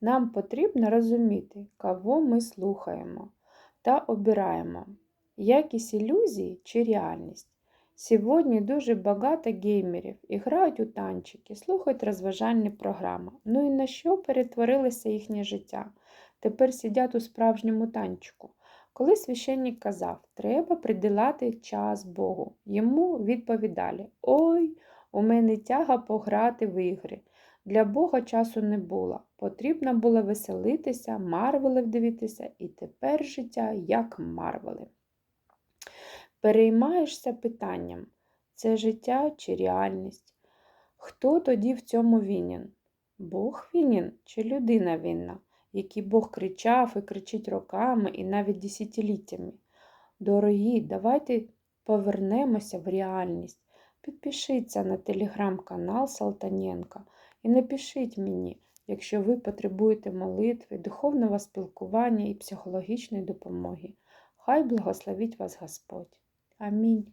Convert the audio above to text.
Нам потрібно розуміти, кого ми слухаємо та обираємо, якість ілюзії чи реальність. Сьогодні дуже багато геймерів грають у танчики, слухають розважальні програми. Ну і на що перетворилося їхнє життя? Тепер сидять у справжньому танчику. Коли священник казав, треба приділяти час Богу, йому відповідали: Ой, у мене тяга пограти в ігри. Для Бога часу не було. Потрібно було веселитися, марвелів дивитися, і тепер життя як марвели. Переймаєшся питанням, це життя чи реальність? Хто тоді в цьому винен? Бог винен чи людина винна, який Бог кричав і кричить роками і навіть десятиліттями? Дорогі, давайте повернемося в реальність. Підпишіться на телеграм-канал Салтаненка і напишіть мені, якщо ви потребуєте молитви, духовного спілкування і психологічної допомоги. Хай благословить вас Господь. Амінь.